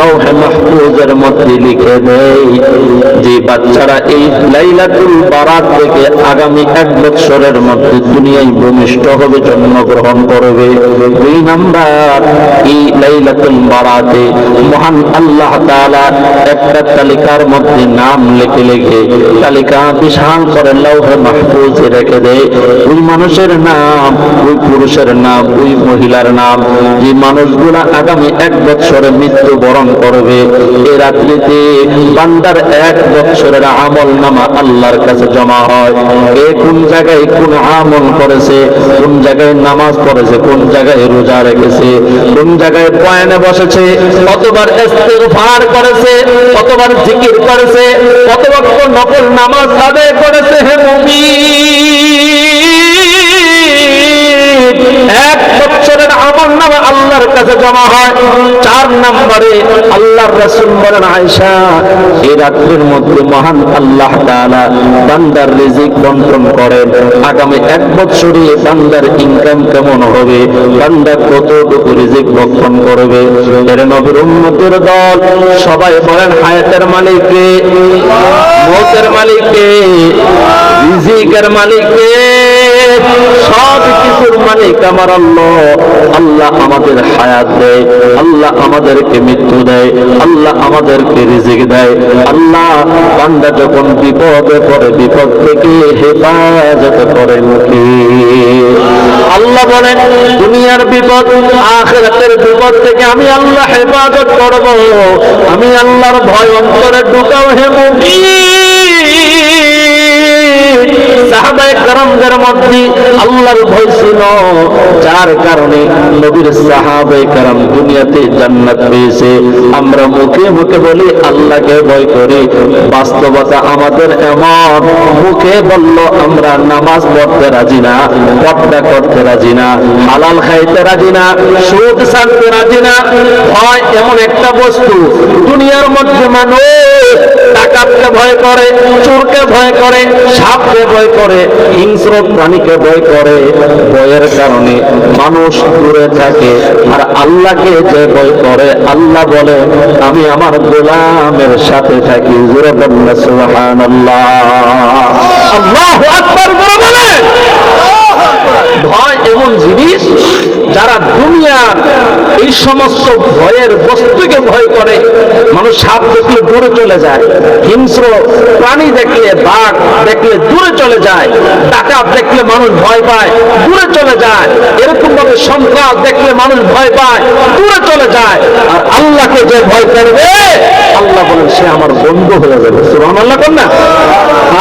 লৌহে মাহফুজের মধ্যে লিখে দেয়, যে বাচ্চারা এই লাইলাতুল বারাত থেকে আগামী এক বছরের মধ্যে দুনিয়ায় ভূমিষ্ঠ হবে, জন্মগ্রহণ করবে। দুই নাম্বার, এই লাইলাতুল বারাতে মহান আল্লাহ তাআলা একটা তালিকার মধ্যে নাম লিখে লিখে তালিকা বিশাল করে লৌহে মাহফুজে রেখে দেয়। ওই মানুষের নাম, ওই পুরুষের নাম, ওই মহিলার নাম, যে মানুষগুলা আগামী এক বছরে মৃত্যুবরণ করবে এই রাত্রিতে বান্দার এক বছরের আমল নামা আল্লাহর কাছে জমা হয়। কে কোন জায়গায় কোন আমল করেছে, কোন জায়গায় নামাজ পড়েছে, কোন জায়গায় রোজা রেখেছে, কোন জায়গায় বয়ানে বসেছে, কতবার ইস্তেগফার করেছে, কতবার জিকির করেছে, কতবার নকল নামাজ আদায় করেছে হে মুমিন। এক বছরের আমল নামে আল্লাহর কাছে জমা হয়। চার নম্বরে আল্লাহর রাসূল বলেন, আয়েশা, এই রাত্রির মধ্যে মহান আল্লাহ তাআলা বান্দার রিজিক বন্টন করেন। আগামী এক বছরে বান্দার ইনকাম কেমন হবে? বান্দা কতটুকু রিজিক বক্ষণ করবে? এর নবীর উম্মতের দল সবাই বলেন, হায়াতের মালিককে মৌতের মালিককে রিজিকের মালিককে সব কিছুর মালিক আমার আল্লাহ। আল্লাহ আমাদের হায়াত দেয়, আল্লাহ আমাদেরকে মৃত্যু দেয়, আল্লাহ আমাদেরকে রিজিক দেয়। আল্লাহ বান্দা যখন বিপদে পড়ে, বিপদ থেকে হেফাজত করেন কি আল্লাহ বলেন, দুনিয়ার বিপদ, আখেরাতের বিপদ থেকে আমি আল্লাহ হেফাজত করব। আমি আল্লাহর ভয় অন্তরে ঢুকাও হে সাহাবায়ে আমাদের এমন। মুখে বলল, আমরা নামাজ পড়তে রাজি না, পর্দা করতে রাজি না, হালাল খাইতে রাজি না, সুদ ছাড়তে রাজি না। ভয় এমন একটা বস্তু, দুনিয়ার মধ্যে মানুষ ডাকাতকে ভয় করে, চোরকে ভয় করে সাপকে ভয় করে হিংস্র প্রাণীকে ভয় করে। ভয়ের কারণে মানুষ দূরে থাকে আর আল্লাহকে যে ভয় করে আল্লাহ বলে আমি আমার গোলামের সাথে থাকি। জোরে বললে সুহান আল্লাহ আল্লাহ বলে ভয় এমন জিনিস যারা দুনিয়ার এই সমস্ত ভয়ের বস্তুকে ভয় করে, মানুষ সাপ দেখলে দূরে চলে যায়, হিংস্র প্রাণী দেখলে বাঘ দেখলে দূরে চলে যায়, ডাকাত দেখলে মানুষ ভয় পায়, দূরে চলে যায় এরকম ভাবে সন্ত্রাস দেখলে মানুষ ভয় পায়, দূরে চলে যায়। আর আল্লাহকে যে ভয় করবে, আল্লাহ বলেন, সে আমার বন্ধু হয়ে যাবে। সুরান আল্লাহ কর না।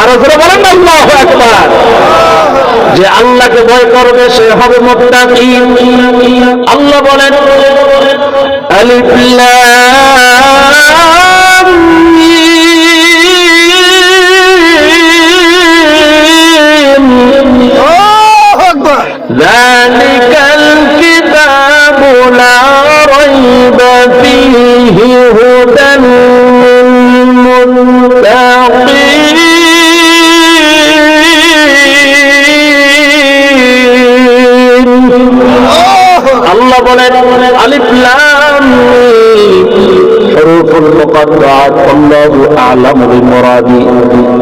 আরও বলেন আল্লাহ একবার যে আল্লাহকে ভয় করবে সে হবে মুত্তাকি আল্লাহ বলেন আলিফ লাম মিম ذلك الكتاب لا ريب فيه هدى আল্লাহ বলেন আলিফ লাম মিম হরুফুল মুকাদ্দাত আল্লাহু আ'লামু বিমুরাদি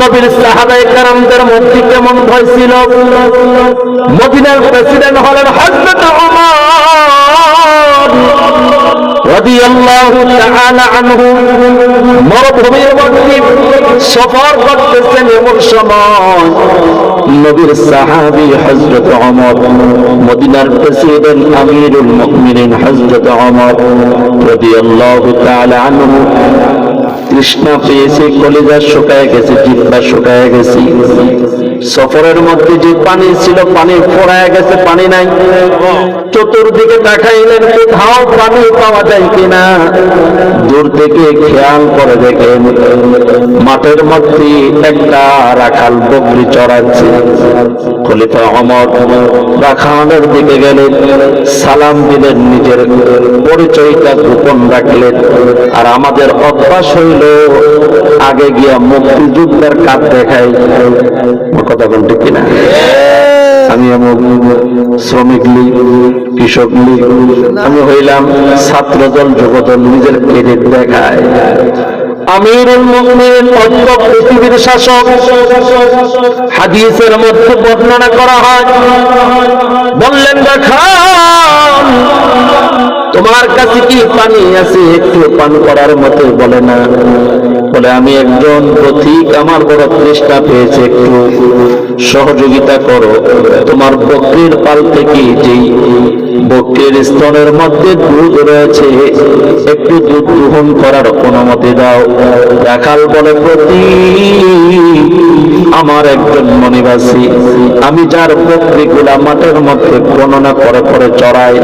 নবীর সাহাবায়ে কারামদের ভয় ছিল? মদিনার প্রেসিডেন্ট হলেন হযরত ওমর। মরুভূমির মধ্যে সফর করতেছেন এমন সময় নবীর সাহাবী হযরত ওমর, মদিনার প্রেসিডেন্ট আমিরুল মুমিনিন হযরত ওমর রাদিয়াল্লাহু তাআলা আনহু তৃষ্ণা পেয়েছে, কলিজা শুকায় গেছে, জিব্বা শুকায় গেছে। সফরের মধ্যে যে পানি ছিল, পানি পড়ায় গেছে, পানি নাই। চতুর্দিকে তাকাইলেন কোথাও পানি পাওয়া যায় কিনা। দূর থেকে খেয়াল করে দেখেন, মাঠের মধ্যে একটা রাখাল বকরি চড়াচ্ছে। খলিফা অমর রাখালের দিকে গেলেন, সালাম দিলেন নিজের পরিচয়টা গোপন রাখলেন। আর আমাদের অভ্যাস হইল, আগে গিয়া মুক্তিযুদ্ধের কাজ দেখাই। কথা ঠিক কিনা আমি অমুক শ্রমিক লীগ, কৃষক লীগ, আমি হইলাম ছাত্রদল যুবদল, নিজের ক্রেডিট দেখায়। তোমার কাছে কি পানি আছে? একটু পান করার মতো বলে না। বলে আমি একজন পথিক আমার বড় তৃষ্ণা পেয়েছে একটু। সহযোগিতা করো। তোমার বকরির পাল থেকে যেই বকরির স্তনের মধ্যে দুধ রয়েছে, একটু দুধ গ্রহণ করার অনুমতি দাও। দেখাল বলে প্রতি আমার একজন মনিবাসী আমি যার বকরিগুলা মাঠের মধ্যে গণনা করে করে চড়াই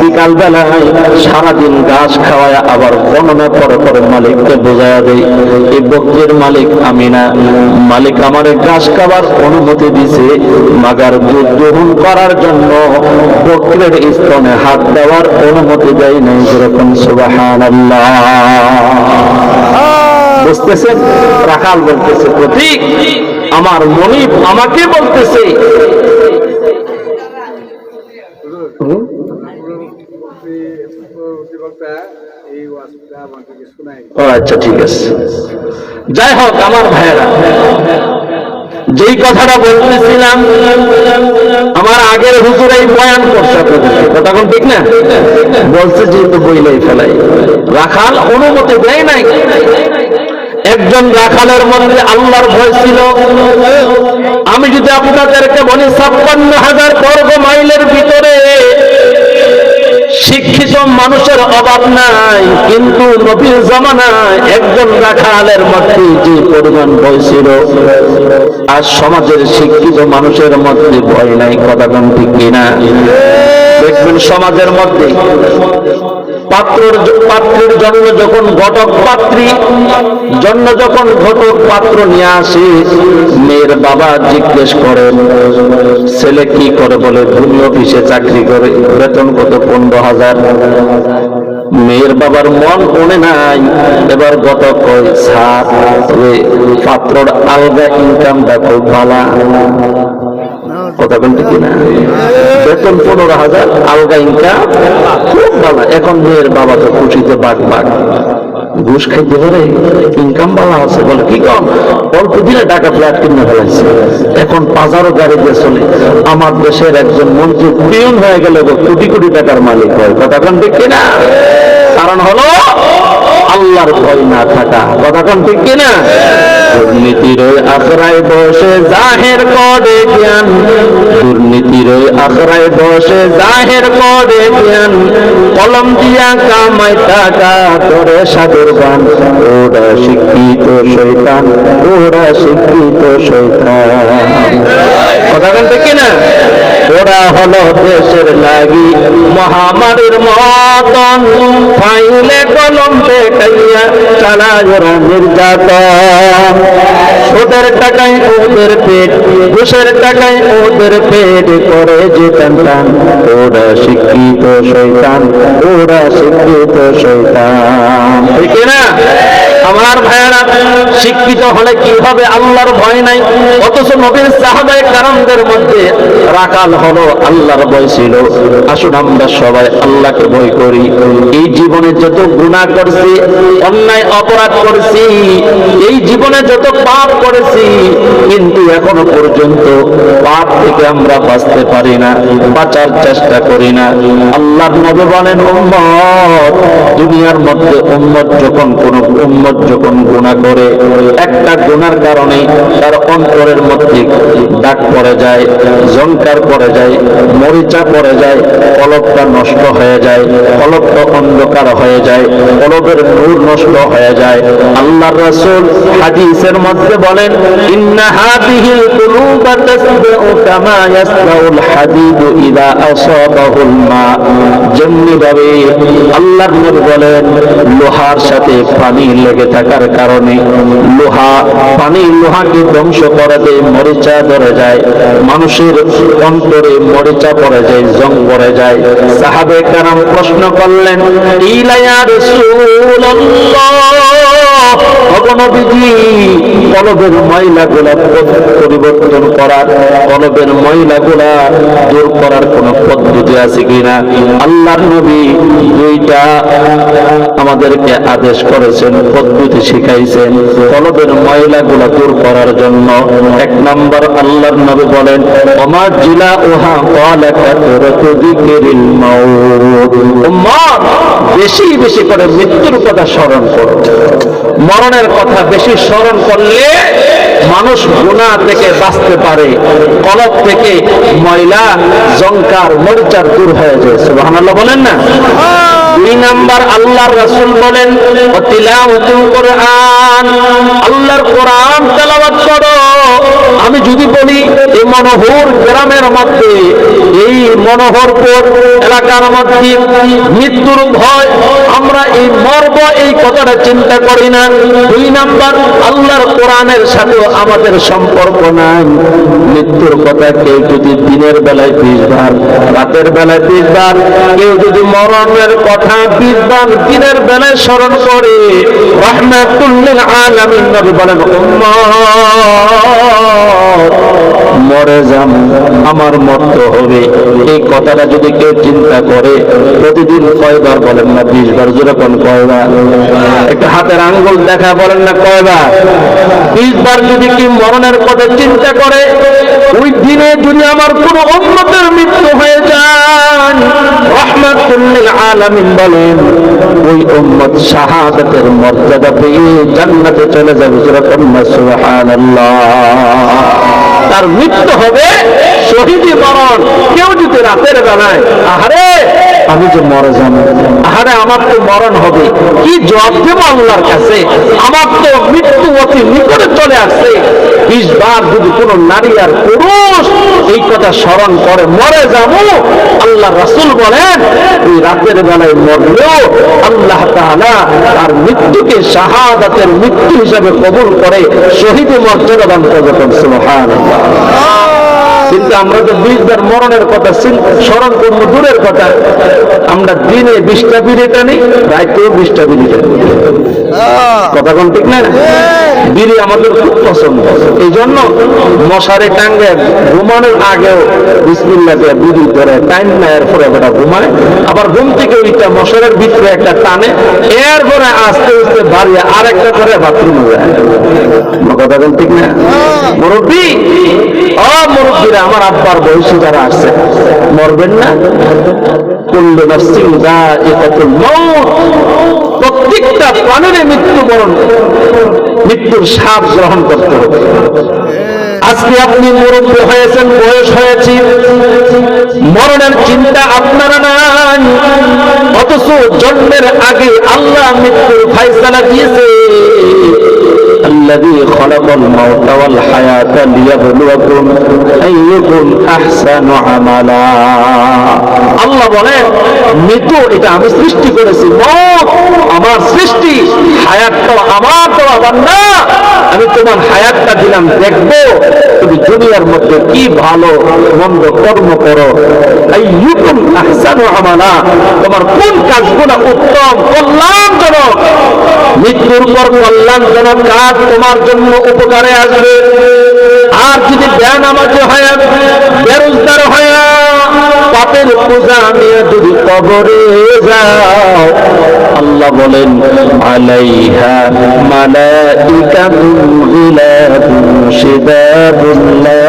বিকাল বেলায় সারাদিন ঘাস খাওয়ায় আবার গণনা করে করে মালিককে বোঝায় দেই। এই বকরির মালিক আমি না মালিক আমার ঘাস খাবার অনুমতি দিছে মাগার দুধ গ্রহণ করার জন্য বকরের স্তনে হাত দেওয়ার অনুমতি দেয় নাই যেরকম সুবাহান বুঝতেছেন? রাখাল বলতেছে, প্রতীক, আমার মনিব আমাকে বলতেছে আচ্ছা যাই হোক, আমার ভাইয়েরা, যেই কথাটা বলতেছিলাম, আমার আগের হুজুর এই বয়ান করছে আপনাদেরকে। কথা ঠিক না? বলছে যেহেতু বইলাই ফেলাই। রাখাল অনুমতি দেয় নাই। একজন রাখালের মধ্যে আল্লাহর ভয় ছিল। আমি যদি আপনাদেরকে বলি, ছাপ্পান্ন হাজার বর্গ মাইলের ভিতরে শিক্ষিত মানুষের অভাব নাই, কিন্তু নবীর জামানায় একজন রাখালের মধ্যে যে পরিমাণ ভয় ছিল, আর সমাজের শিক্ষিত মানুষের মধ্যে ভয় নাই, কথা কিনা? দেখবেন সমাজের মধ্যে পাত্রের পাত্রের জন্য যখন ঘটক পাত্রী জন্য যখন ঘটক পাত্র নিয়ে আসে, মেয়ের বাবা জিজ্ঞেস করেন ছেলে কি করে বলে, ভূমি অফিসে চাকরি করে, বেতন কত, পনেরো হাজার? মেয়ের বাবার মন ওনে নাই। এবার গত কই সার পাত্রর আলগা ইনকামটা খুব ভালা। কথা বলতে কিনা বেতন পনেরো হাজার, আলগা ইনকাম খুব ভালো। এখন মেয়ের বাবা তো খুশিতে বাঘ বাঘ। ঘুষ খাইতে পারে ইনকাম ভালো আছে বলে। কি কম? অল্প দিনে টাকা ফ্ল্যাট কিনে ফেলাইছে। এখন গাড়ি দিয়ে চলে। আমার দেশের একজন মন্ত্রী পিয়ন হয়ে গেলে কোটি কোটি টাকার মালিক হয়। কথা কোন ঠিক কিনা কারণ হলো আল্লাহর ভয় না থাকা। কথা কোন ঠিক কিনা দুর্নীতির আখড়ায় বসে জাহের করে জ্ঞান। দুর্নীতির আখড়ায় বসে জাহের করে জ্ঞান। কলম দিয়া কামাই টাকা করে সাধুর গান। ওরা শিক্ষিত শৈতান ওরা শিক্ষিত শৈতান কথা বলতে কিনা ওরা হলো দেশের লাগি মহামারীর মতন ফাইলে কলম দেখাইয়া চালায় নির্যাতন। ওদের টাকায় ওদের পেট, ঘুষের টাকায় ওদের পেট করে যে টান ওরা শিক্ষিত শৈতান ওরা শিক্ষিত শৈতান ঠিক না? আমার ভাইয়েরা, শিক্ষিত হলে কি হবে? আল্লাহর ভয় নাই। অথচ নবীর সাহাবায়ে কারামদের মধ্যে রাকাল হলো, আল্লাহর ভয় ছিল। আসুন আমরা সবাই আল্লাহকে ভয় করি। এই জীবনে যত গুণা করছি, অন্যায় অপরাধ করছি, এই জীবনে যত পাপ করেছি, কিন্তু এখনও পর্যন্ত পাপ থেকে আমরা বাঁচতে পারি না, বাঁচার চেষ্টা করি না। আল্লাহর নবী বলেন, উম্মত, দুনিয়ার মধ্যে উম্মত যখন কোন উম্মত যখন গুণা করে, একটা গুণার কারণে তার অন্তরের মধ্যে দাগ পড়ে যায় জঙ্কার পড়ে যায়, মরিচা পড়ে যায় কলবটা নষ্ট হয়ে যায় কলবটা অন্ধকার হয়ে যায় কলবের নূর নষ্ট হয়ে যায়। আল্লাহ রাসূল হাদিসের মধ্যে বলেন, ইন্না হাদিহিল কুলুবা তাসবাউ কামা ইয়াসবাউল হাদিদু ইদা আসাবাহুল মা। যেমনি ভাবে আল্লাহর নবী বলেন, লোহার সাথে পানি লেগে থাকার কারণে লোহা, পানি লোহাকে ধ্বংস করাতে মরিচা ধরে যায়, মানুষের অন্তরে মরিচা পড়ে যায়, জং পড়ে যায়। সাহাবে কারণ প্রশ্ন করলেন ইলাইয়া রাসূলুল্লাহ। কলবের ময়লাগুলা পরিবর্তন করার, কলবের ময়লাগুলা দূর করার কোন পদ্ধতি আছে কিনা? আল্লাহর নবী দুইটা আমাদেরকে আদেশ করেছেন, পদ্ধতি শিখাইছেন। কলবের ময়লাগুলা দূর করার জন্য এক নম্বর আল্লাহর নবী বলেন আমার জিলা ওহা কলা কাতরাতু যিকরিল মাউত। উম্মত বেশি বেশি করে মৃত্যুর কথা স্মরণ করো। মরণের কথা বেশি স্মরণ করলে মানুষ গুণা থেকে বাঁচতে পারে, কলব থেকে ময়লা জঙ্কার মরিচার দূর হয়ে যায়। সুবহানাল্লাহ বলেন না? দুই নাম্বার আল্লাহর রাসূল বলেন আল্লাহর কোরআন তেলাওয়াত করো। আমি যদি বলি, এই মনোহর গ্রামের মধ্যে, এই মনোহরপুর এলাকার মধ্যে মৃত্যুর ভয়, আমরা এই মরব এই কথাটা চিন্তা করি না। দুই নাম্বার, আল্লাহর কোরআনের সাথেও আমাদের সম্পর্ক নাই। মৃত্যুর কথা কেউ যদি দিনের বেলায় বিশ বার রাতের বেলায় বিশ বার কেউ যদি মরণের কথা বিশ বার দিনের বেলায় স্মরণ করে রহমাতুল্লিল আলামিন নবী বলেন উম্মত মরে যান আমার মরতে হবে। এই কথাটা যদি কেউ চিন্তা করে, প্রতিদিন কয়বার বলেন না বিশ বার যেরকম কয়বার? একটা হাতের আঙ্গুল দেখা বলেন না কয়বার? বিশ বার যদি কি মরণের কথা চিন্তা করে ওই দিনে যদি আমার কোন উন্নতের মৃত্যু হয়ে যায়, রহমাতুল্লিল আলামিন বলেন, ওই উম্মত শাহাদাতের মর্যাদা পেয়ে জান্নাতে চলে যাবে যেরকম না সুবহানাল্লাহ। তার মৃত্যু হবে শহীদি মরণ কেউ যদি রাতের বেলায়, আহারে আমি যে মরে যাব। আরে আমার তো মরণ হবে। কি জবাব দেবো আল্লাহর কাছে? আমার তো মৃত্যু অতি নিকটে চলে আসছে। বিশ বার যদি কোনো নারী আর পুরুষ এই কথা স্মরণ করে, মরে যাব। আল্লাহ রাসূল বলেন, ওই রাতের বেলায় মরলেও আল্লাহ তাআলা তার মৃত্যুকে শাহাদাতের মৃত্যু হিসাবে কবুল করে, শহীদ মর্যাদা দান করবেন সুবহানাল্লাহ। কিন্তু আমরা তো বিশ বার মরণের কথা স্মরণ করব দূরের কথা। আমরা দিনে বিশটা বিড়ি টানি রাইতেও বিশটা বিড়ি টানি। কথা কোন ঠিক না? বিড়ি আমাদের খুব পছন্দ। এই জন্য মশারে টাঙ্গে ঘুমানোর আগেও বিসমিল্লা দিয়ে বিড়ি ধরে টাইম না এরপরে বেটা ঘুমায়। আবার ঘুম থেকে ওইটা মশারের ভিতরে একটা টানে এরপরে আস্তে আস্তে বাড়িয়ে আরেকটা করে বাথরুমে যায়। কথা কোন ঠিক না? মুরব্বী? ও মুরব্বীরা আমার আব্বার বয়সী যারা আসছে মরবেন না। প্রত্যেকটা প্রাণের মৃত্যুবরণ মৃত্যুর স্বাদ গ্রহণ করতে হবে। আজকে আপনি মুরব্বী হয়েছেন, বয়স হয়েছে। মরণের চিন্তা আপনারা নাই। অথচ জন্মের আগে আল্লাহ মৃত্যুর ফাইসালা দিয়েছে। الذي خلق الموت والحياة ليبلوكم أيكم أحسن عملا আল্লাহ বলেন মৃত্যু এটা আমি সৃষ্টি করেছি মত আমার সৃষ্টি হায়াতটা আমার দেওয়া বান্দা আমি তোমার হায়াতটা দিলাম দেখবো তুমি দুনিয়ার মধ্যে কি ভালো, মন্দ কর্ম করো। তোমার কোন কাজগুলো উত্তম, কল্যাণজনক? মৃত্যুর পর কল্যাণজনক কাজ তোমার জন্য উপকারে আসবে। আর যদি জ্ঞান আমাকে হয়, বেরোজগার হয় পাপের পূজা নিয়ে যদি কবরে যাও। আল্লাহ বলেন আলাইহা মালাইকাতুন গিলাদুন শিদাবুন লা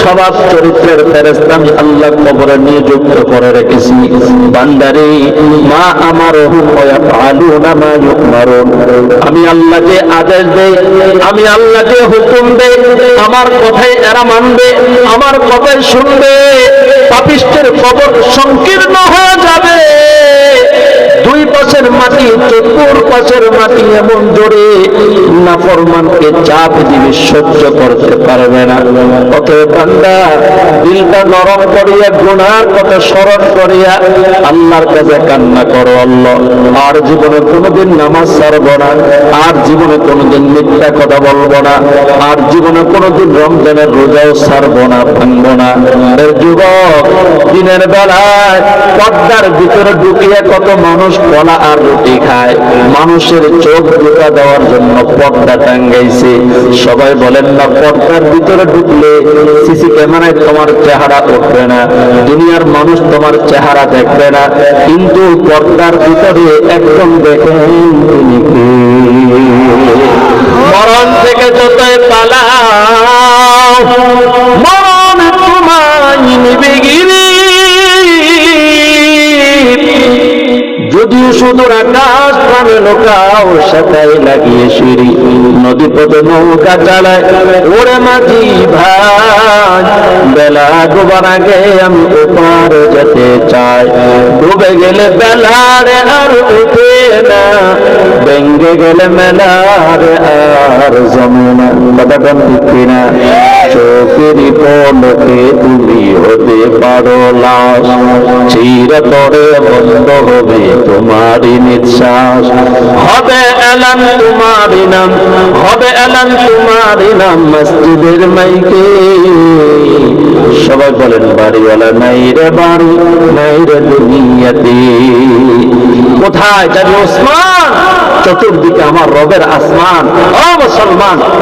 স্বভাব চরিত্রের ফেরেস্তা আমি আল্লাহ কবরে নিযুক্ত করে রেখেছি। বান্দারে, মা আমার আলু না মা ইউমারুন। আমি আল্লাহ যে আদেশ দেই, আমি আল্লাহকে হুকুম দেই, আমার কথাই এরা মানবে, আমার কথাই শুনবে। পাপিষ্টের কবর সংকীর্ণ হয়ে যাবে। দুই পাশের মাটি, চতুর পাশের মাটি এমন জোরে নাফরমানকে চাপ দিবে, সহ্য করতে পারবে না। অতএব বান্দা, দিলটা নরম করিয়া, গুনার কথা স্মরণ করিয়া আল্লাহর কাছে কান্না করো আল্লাহ। আর জীবনে কোনোদিন নামাজ ছাড়বো না, আর জীবনে কোনোদিন মিথ্যা কথা বলব না, আর জীবনে কোনোদিন রমজানের রোজাও ছাড়বো না, ভাঙবো না। যুবক, দিনের বেলায় পর্দার ভিতরে ঢুকিয়ে কত মানুষ কলা রুটি খায়, মানুষের চোখ ঢুকা দেওয়ার জন্য পর্দা টাঙ্গাইছে। সবাই বলেন, না, পর্দার ভিতরে ঢুকলে সিসি ক্যামেরায় তোমার চেহারা উঠবে না। দুনিয়ার মানুষ তোমার চেহারা দেখবে না। কিন্তু পর্দার ভিতরে একদম দেখেন কে? মরণ থেকে যতই পালাও সুদূর আকাশ প্রাণে লোকাও সাথাই লাগিয়ে সিঁড়ি। নদী পথে নৌকা চালায়, ওরে মাঝি ভাই। বেলা ডোবার আগে আমি ওপার যেতে চাই। ডুবে গেলে বেলারে আর উঠে না ভেঙ্গে গেলে মেলারে আর জমে না ঠিক কিনা চোখেরই পলকে তুমি হতে পারো লাশ। চিরতরে বন্ধ হবে তোমারই নিঃশ্বাস। হবে এলান তোমারই নাম, হবে এলান তোমারই নাম মসজিদের মাইকে। সবাই বলেন, বাড়িওয়ালা নাই রে বাড়ি, নাই রে দুনিয়াতে। কোথায়? যাবে ওসমান। চতুর্দিকে আমার রবের আসমান। ও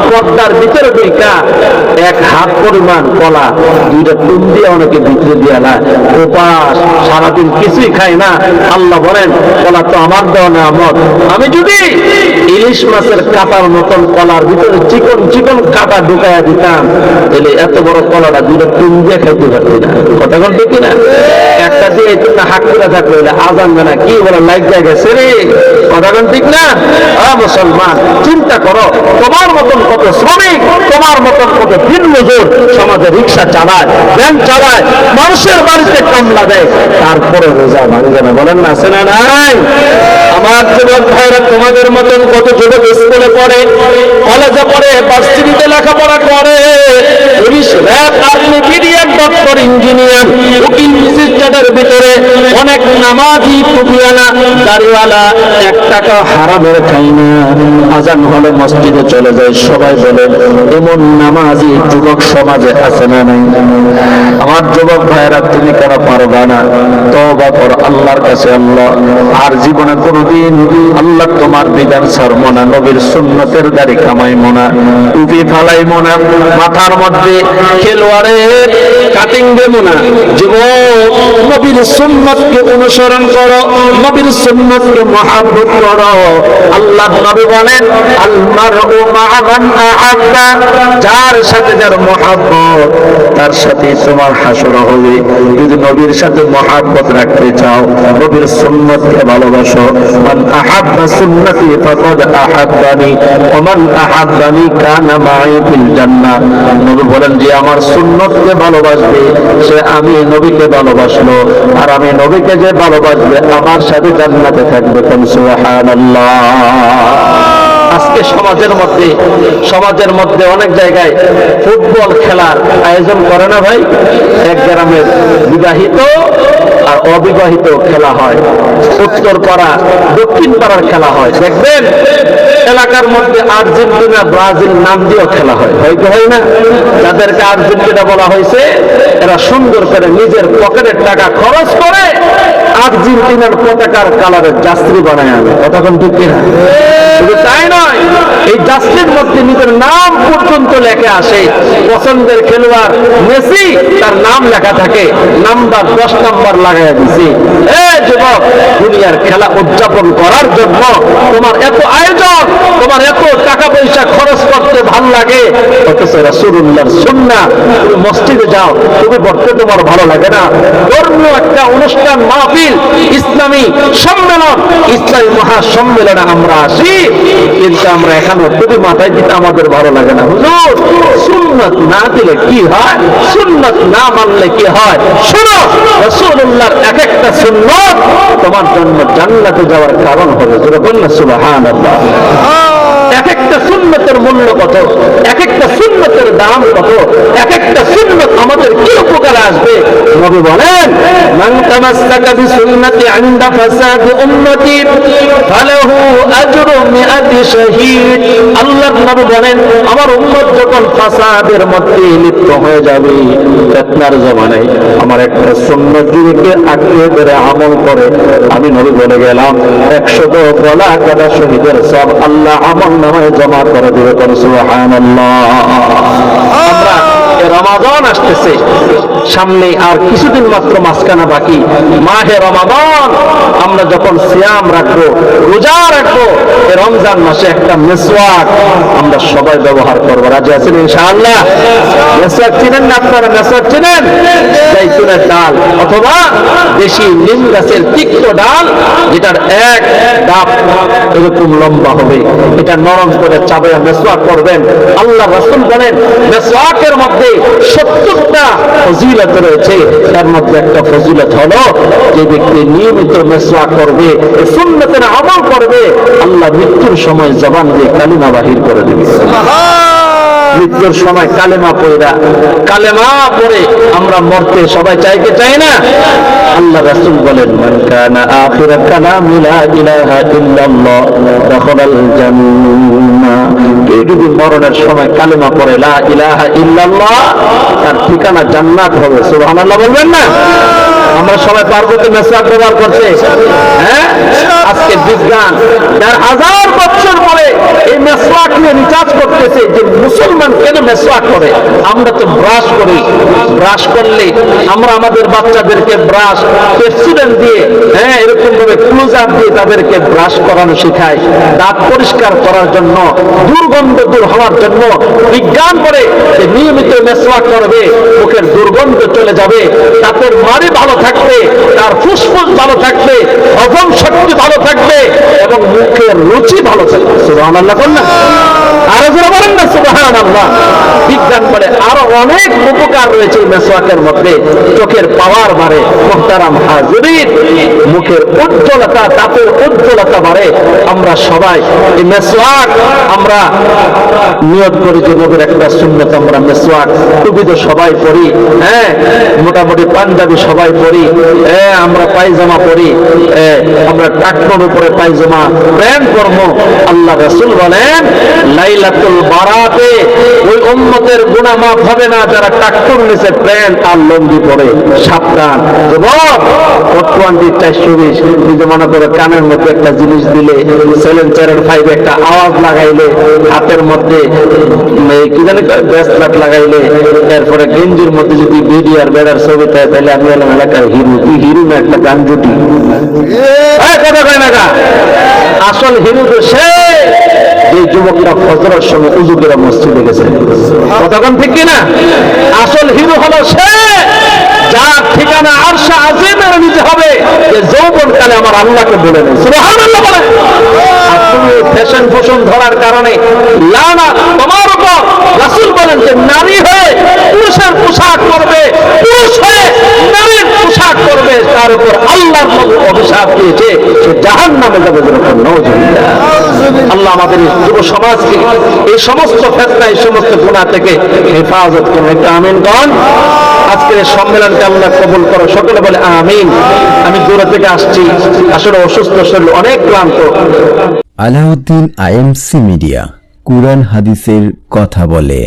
পর্দার ভিতরে দুইটা, এক হাত পরিমাণ কলা, দুইটা টুম দিয়ে অনেকে ভিতরে দিয়ে না উপাস, সারাদিন কিছুই খাই না। আল্লাহ বলেন, কলা তো আমার দেওয়া নামত আমি যদি ইলিশ মাছের কাটার মতন কলার ভিতরে চিকন চিকন কাটা ঢুকাইয়া দিতাম, তাহলে এত বড় কলাটা দুইটা টুম দিয়ে খাইতে পারতি না। কথা বল ঠিক না একটা দিয়ে হাক করে থাকলে আজান না কি বলে, লাইক জায়গা গেছে রে। কথা ঠিক না? মুসলমান, চিন্তা করো, তোমার মতন কত শ্রমিক, তোমার মতন কত দিন মজুর সমাজে রিক্সা চালায়, ভ্যান চালায়, মানুষের বাড়িতে কামলা দেয়, তারপরে রোজা ভাঙবে না বলেন না, আছে না নাই? আমার যুবক ভাইরা, তোমাদের মতন কত যুবক স্কুলে পড়ে, কলেজে পড়ে, ভার্সিটিতে লেখাপড়া করে। Police, RAB, army BDR doctor engineer, উকিল ভিতরে অনেক নামাজি টুপিওয়ালা দাড়িওয়ালা এক টাকা হারামের খাই না আজান হলে মসজিদে চলে যায়। সবাই বলে, এমন নামাজি যুবক সমাজে আছে না নাই? আমার যুবক ভাইয়েরা, তুমি কেন পারবা না? তবা কর, আল্লাহর কাছে আল্লাহ। আর জীবনে কোনোদিন আল্লাহ তোমার বিধান ছাড়বো না, নবীর সুন্নতের দাড়ি কামাই মোনা টুপি ফালাই মোনা মাথার মধ্যে খেলোয়াড়ের কাটিং দেবো না। যুবক, নবীর সুন্নতকে অনুসরণ করো, নবীর সুন্নতকে মহাব্বত বলেন তার সাথে তোমার হাসর হবে। যদি নবীর সাথে মহাব্বত রাখতে চাও, নবীর সুন্নতকে ভালোবাসো। যে আমার সুন্নতকে ভালোবাসবে, সে আমি নবীকে ভালোবাসলো। আর আমি নবীকে যে ভালোবাসবে, আমার সাথে জান্নাতে থাকবে কোন সুবহানাল্লাহ। সমাজের মধ্যে সমাজের মধ্যে অনেক জায়গায় ফুটবল খেলার আয়োজন করে না ভাই? এক গ্রামের বিবাহিত আর অবিবাহিত খেলা হয়। উত্তর পাড়া, দক্ষিণ পাড়ার খেলা হয়। দেখবেন, এলাকার মধ্যে আর্জেন্টিনা, ব্রাজিল নাম দিয়েও খেলা হয়। হয়তো হয় না? যাদেরকে আর্জেন্টিনা বলা হয়েছে, এরা সুন্দর করে নিজের পকেটের টাকা খরচ করে আর্জেন্টিনার পতাকার কালারের যাত্রী বানায় আনে। কতক্ষণ ঠিক কিনা? তাই নয় এই ডাস্টের মধ্যে নিজের নাম পর্যন্ত লেখা আসে। পছন্দের খেলোয়াড় মেসি, তার নাম লেখা থাকে, নাম্বার দশ নাম্বার লাগাই দিছি। এ যুবক, দুনিয়ার খেলা উদযাপন করার জন্য তোমার এত আয়োজন, তোমার এত টাকা পয়সা খরচ করতে ভালো লাগে অথচ রাসূলুল্লাহর সুন্নাহ, তুমি মসজিদে যাও তুমি পড়তে তোমার ভালো লাগে না। ধর্মীয় একটা অনুষ্ঠান মাহফিল, ইসলামী সম্মেলন, ইসলামী মহাসম্মেলনে আমরা আসি, কিন্তু আমরা এখানে টুপি মাথায় দিতে আমাদের ভালো লাগে না। হুজুর, সুন্নত না দিলে কি হয়? সুন্নত না মানলে কি হয়? শোনো, রাসূলুল্লাহর এক একটা সুন্নত তোমার জন্য জান্নাতে যাওয়ার কারণ হবে। যেটা বললেন সুবহানাল্লাহ। এক একটা সুন্নতের মূল্য কত? এক একটা সুন্নতের দাম কত? এক একটা সুন্নত আমাদের কি উপকার আসবে? নবী বলেন, মান তামাসসাকা বিসুন্নতি ইনদা ফাসাদি উম্মতি, ফালাহু আজরু মিআতি শাহীদ। আল্লাহর নবী বলেন, আমার উম্মত যখন ফাসাদের মধ্যে লিপ্ত হয়ে যাবে, ফিতনার জামানায় আমার একটা সুন্নত যুগকে আঁকড়ে ধরে আমল করে। আমি নবী বলে গেলাম, একশো গলা কাটা শহীদের সব আল্লাহ আমল নামায় জমা করে দেবে করে আমরা এ রমাদান আসতেছে সামনে আর কিছুদিন মাত্র মাঝখানা বাকি। মাহে রমাদান। আমরা যখন সিয়াম রাখব, রোজা রাখব রমজান মাসে একটা মেসওয়াক আমরা সবাই ব্যবহার করব। রাজি আছেন ইনশাআল্লাহ? মেসওয়াক চিনেন না আপনারা? মেসওয়াক চিনেন? জাইতুনের ডাল অথবা দেশি নিম গাছের তিক্ত ডাল, যেটার এক ডাব এরকম লম্বা হবে। এটা নরম করে চাবে মেসওয়াক করবেন। আল্লাহ রাসূল বলেন, মেসওয়াকের মধ্যে সত্তরটা ফজিলত রয়েছে তার মধ্যে একটা ফজিলত হলো, যে ব্যক্তি নিয়মিত মেসওয়াক করবে সুন্নতের আমল করবে, আল্লাহ মৃত্যুর সময় জবান দিয়ে কালিমা বাহির করে দেবে। মৃত্যুর সময় কালেমা পড়া কালেমা পড়ে আমরা মরতে সবাই চাইতে চাই না? আল্লাহ রাসূল বলেন, মান কানা আখিরা কালামি লা ইলাহা ইল্লাল্লাহ, দাখালাল জান্নাহ। কেউ যদি মরণের সময় কালেমা পড়ে, লা ইলাহা ইল্লাল্লাহ তার ঠিকানা জান্নাত হবে। সুবহানাল্লাহ বলবেন না? আমরা সবাই পার্বতী মেসওয়াক ব্যবহার করছে। হ্যাঁ? আজকে বিজ্ঞান হাজার বছর পরে এই মেসওয়াক নিয়ে রিচার্জ করতেছে যে মেসওয়াক করে, আমরা তো ব্রাশ করি। ব্রাশ করলে আমরা আমাদের বাচ্চাদেরকে ব্রাশ দিয়ে হ্যাঁ এরকম ভাবে ক্লোজার দিয়ে তাদেরকে ব্রাশ করানো শেখায়। দাঁত পরিষ্কার করার জন্য, দুর্গন্ধ দূর হওয়ার জন্য বিজ্ঞান করে যে নিয়মিত মেসওয়াক করবে, মুখের দুর্গন্ধ চলে যাবে, দাঁতের মারি ভালো থাকবে, তার ফুসফুস ভালো থাকবে, হজম শক্তি ভালো থাকবে, এবং মুখের রুচি ভালো থাকবে। সুবহান আল্লাহ বললেন। আরও যারা বলেন না সুবহান আল্লাহ বিজ্ঞান বলে আরও অনেক উপকার রয়েছে মেসওয়াকের মধ্যে। চোখের পাওয়ার বাড়ে মোহতারাম হাজিরিন। মুখের উজ্জ্বলতা দাঁতের উজ্জ্বলতা বাড়ে। আমরা সবাই এই মেসওয়াক আমরা নিয়ত করি যে নবীর একটা সুন্নত আমরা মেসওয়াক টুপি তো সবাই পড়ি হ্যাঁ? মোটামুটি পাঞ্জাবি সবাই পড়ি হ্যাঁ? আমরা পায়জামা পড়ি হ্যাঁ, আমরা টাকনোর উপরে পায়জামা প্যান্ট কর্ম আল্লাহ রাসূল বলেন লাইলাতুল বারাতে ওই উম্মতের গুনাহ মাফ হবে না, যারা টাকনোর নিচে প্যান্ট আর লঙ্গি পরে, সাবধান। টোয়েন্টি চারশো বিশ, কিন্তু মনে করো কানের মধ্যে একটা জিনিস দিলে সেভেন চারের ফাইভ একটা আওয়াজ লাগাইলে, হাতের মধ্যে কি জানি ব্রেসলেট লাগাইলে, এরপরে গেঞ্জির মধ্যে যদি বিডি আর বেড়ার ছবি থাকে তাহলে আমি হলাম এলাকার হিরু কি হিরো না একটা গান জুটি কথা কয় না? আসল হিরু তো সে! যে যুবকরা ফজরের সময় উজু করে মসজিদে গেছে। কতক্ষণ ঠিক কিনা? আসল হিরো হলো সে, যার ঠিকানা আরশা আজিমের নিতে হবে। যে যৌবন কালে আমার আল্লাহকে বলে নেই। বলে। আর তুমি ফ্যাশন ধরার কারণে লানা তোমার উপর বলেন যে নারী হয়ে পুরুষের পোশাক করবে পুরুষ হয়ে নারীর পোশাক করবে তার উপর আল্লাহর অভিশাপ দিয়েছে, সে জাহান্নামে যাবে যেরকম আল্লাহ আমাদের যুব সমাজকে, এই সমস্ত ফেতনা, এই সমস্ত গুণা থেকে হেফাজত করুন। একটা আমিন আজকের সম্মেলনকে আল্লাহ কবুল করো। সকলে বলে আমিন। আমি দূরে থেকে আসছি। আসলে অসুস্থ শরীর অনেক ক্লান্ত। আলাউদ্দিন আইএমসি মিডিয়া, কুরআন হাদিসের কথা বলে।